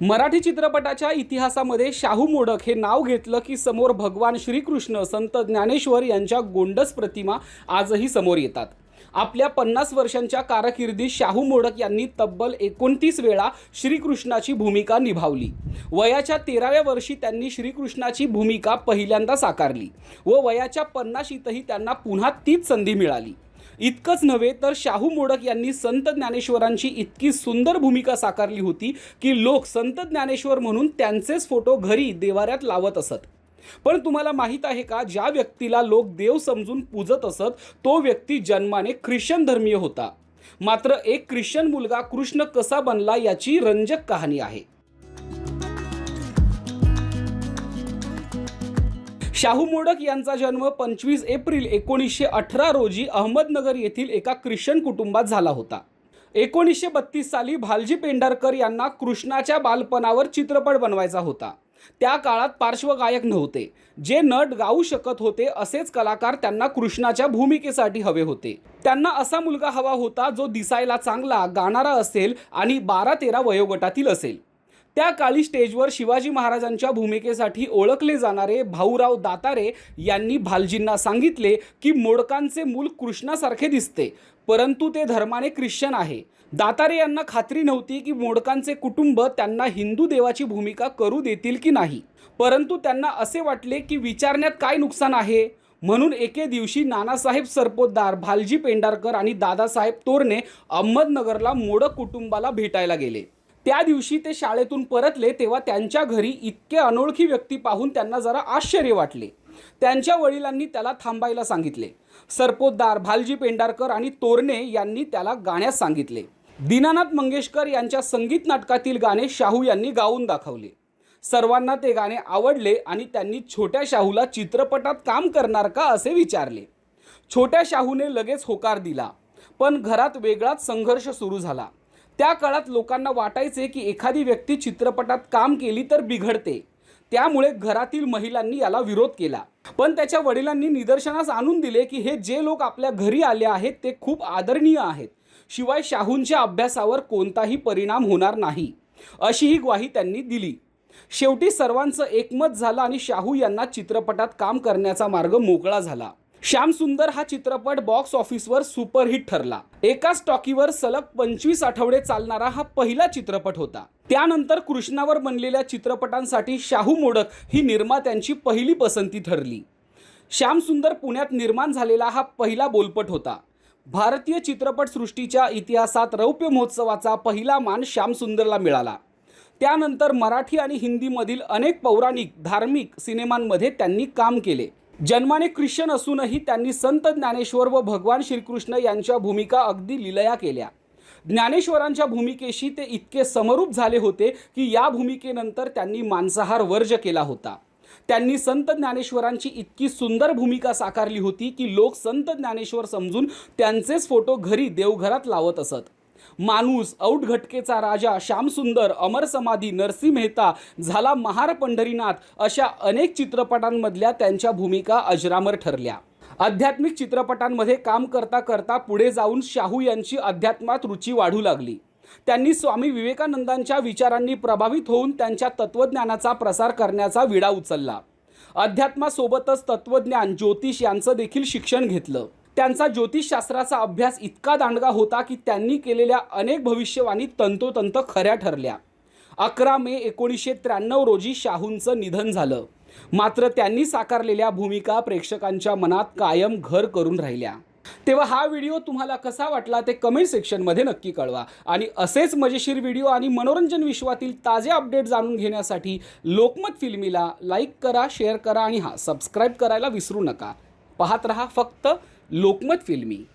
मराठी चित्रपटाच्या इतिहासामध्ये शाहू मोडक हे नाव घेतलं की समोर भगवान श्रीकृष्ण संत ज्ञानेश्वर यांच्या गोंडस प्रतिमा आजही समोर येतात. आपल्या पन्नास वर्षांच्या कारकिर्दीत शाहू मोडक यांनी तब्बल एकोणतीस वेळा श्रीकृष्णाची भूमिका निभावली. वयाच्या तेराव्या वर्षी त्यांनी श्रीकृष्णाची भूमिका पहिल्यांदा साकारली व वयाच्या पन्नाशीतही त्यांना पुन्हा तीच संधी मिळाली. इतकंच नव्हे तर शाहू मोडक यांनी संत ज्ञानेश्वरांची इतकी सुंदर भूमिका साकारली होती की लोक संत ज्ञानेश्वर म्हणून त्यांचेच फोटो घरी देवाऱ्यात लावत असत. पण तुम्हाला माहीत आहे का ज्या व्यक्तीला लोक देव समजून पूजत असत तो व्यक्ती जन्माने ख्रिश्चन धर्मीय होता. मात्र एक ख्रिश्चन मुलगा कृष्ण कसा बनला याची रंजक कहाणी आहे. शाहू मोडक यांचा जन्म पंचवीस एप्रिल एकोणीसशे अठरा रोजी अहमदनगर येथील एका ख्रिश्चन कुटुंबात झाला होता. एकोणीसशे बत्तीस साली भालजी पेंढारकर यांना कृष्णाच्या बालपणावर चित्रपट बनवायचा होता. त्या काळात पार्श्वगायक नव्हते. जे नट गाऊ शकत होते असेच कलाकार त्यांना कृष्णाच्या भूमिकेसाठी हवे होते. त्यांना असा मुलगा हवा होता जो दिसायला चांगला गाणारा असेल आणि बारा तेरा वयोगटातील असेल. त्या काळी स्टेजवर शिवाजी महाराजांच्या भूमिकेसाठी ओळखले जाणारे भाऊराव दातारे यांनी भालजींना सांगितले की मोडकांचे मूल कृष्णासारखे दिसते परंतु ते धर्माने ख्रिश्चन आहे. दातारे यांना खात्री नव्हती की मोडकांचे कुटुंब त्यांना हिंदू देवाची भूमिका करू देतील की नाही. परंतु त्यांना असे वाटले की विचारण्यात काय नुकसान आहे? म्हणून एके दिवशी नानासाहेब सरपोतदार भालजी पेंढारकर आणि दादासाहेब तोरणे अहमदनगरला मोडक कुटुंबाला भेटायला गेले. त्या दिवशी ते शाळेतून परतले तेव्हा त्यांच्या घरी इतके अनोळखी व्यक्ती पाहून त्यांना जरा आश्चर्य वाटले. त्यांच्या वडिलांनी त्याला थांबायला सांगितले. सरपोतदार भालजी पेंडारकर आणि तोरणे यांनी त्याला गाण्यास सांगितले. दीनानाथ मंगेशकर यांच्या संगीत नाटकातील गाणे शाहू यांनी गाऊन दाखवले. सर्वांना ते गाणे आवडले आणि त्यांनी छोट्या शाहूला चित्रपटात काम करणार का असे विचारले. छोट्या शाहूने लगेच होकार दिला. पण घरात वेगळाच संघर्ष सुरू झाला. त्या काळात लोकांना वाटायचे की एखादी व्यक्ती चित्रपटात काम केली तर बिघडते. त्यामुळे घरातील महिलांनी याला विरोध केला. पण त्याच्या वडिलांनी निदर्शनास आणून दिले की हे जे लोक आपल्या घरी आले आहेत ते खूप आदरणीय आहेत. शिवाय शाहूंच्या अभ्यासावर कोणताही परिणाम होणार नाही. अशी ही ग्वाही त्यांनी दिली. शेवटी सर्वांचं एकमत झालं आणि शाहू यांना चित्रपटात काम करण्याचा मार्ग मोकळा झाला. श्याम सुंदर हा चित्रपट बॉक्स ऑफिसवर सुपरहिट ठरला. एकाच टॉकीवर सलग पंचवीस आठवडे चालणारा हा पहिला चित्रपट होता. त्यानंतर कृष्णावर बनलेल्या चित्रपटांसाठी शाहू मोडक ही निर्मात्यांची पहिली पसंती ठरली. श्याम सुंदर पुण्यात निर्माण झालेला हा पहिला बोलपट होता. भारतीय चित्रपटसृष्टीच्या इतिहासात रौप्य महोत्सवाचा पहिला मान श्याम सुंदरला मिळाला. त्यानंतर मराठी आणि हिंदीमधील अनेक पौराणिक धार्मिक सिनेमांमध्ये त्यांनी काम केले. जन्माने ख्रिश्चन असूनही त्यांनी संत ज्ञानेश्वर व भगवान श्रीकृष्ण यांच्या भूमिका अगदी लिलया केल्या. ज्ञानेश्वरांच्या भूमिकेशी ते इतके समरूप झाले होते की या भूमिकेनंतर त्यांनी मांसाहार वर्ज केला होता. त्यांनी संत ज्ञानेश्वरांची इतकी सुंदर भूमिका साकारली होती की लोक संत ज्ञानेश्वर समजून त्यांचेच फोटो घरी देवघरात लावत असत. माणूस औट घटकेचा राजा श्यामसुंदर अमर समाधी नरसिंह मेहता झाला महार पंढरीनाथ अशा अनेक चित्रपटांमधल्या त्यांच्या भूमिका अजरामर ठरल्या. आध्यात्मिक चित्रपटांमध्ये काम करता करता पुढे जाऊन शाहू यांची अध्यात्मात रुची वाढू लागली. त्यांनी स्वामी विवेकानंदांच्या विचारांनी प्रभावित होऊन त्यांच्या तत्त्वज्ञानाचा प्रसार करण्याचा विडा उचलला. अध्यात्मासोबतच तत्त्वज्ञान ज्योतिष यांचं देखील शिक्षण घेतलं. त्यांचा ज्योतिषशास्त्राचा अभ्यास इतका दांडगा होता की त्यांनी केलेल्या अनेक भविष्यवाणी तंतोतंत खऱ्या ठरल्या. अकरा मे एकोणीसशे त्र्याण्णव रोजी शाहूंचं निधन झालं. मात्र त्यांनी साकारलेल्या भूमिका प्रेक्षकांच्या मनात कायम घर करून राहिल्या. तेव्हा हा व्हिडिओ तुम्हाला कसा वाटला ते कमेंट सेक्शनमध्ये नक्की कळवा. आणि असेच मजेशीर व्हिडिओ आणि मनोरंजन विश्वातील ताजे अपडेट जाणून घेण्यासाठी लोकमत फिल्मीला लाईक करा शेअर करा आणि हा सबस्क्राईब करायला विसरू नका. पाहत रहा फक्त लोकमत फिल्मी.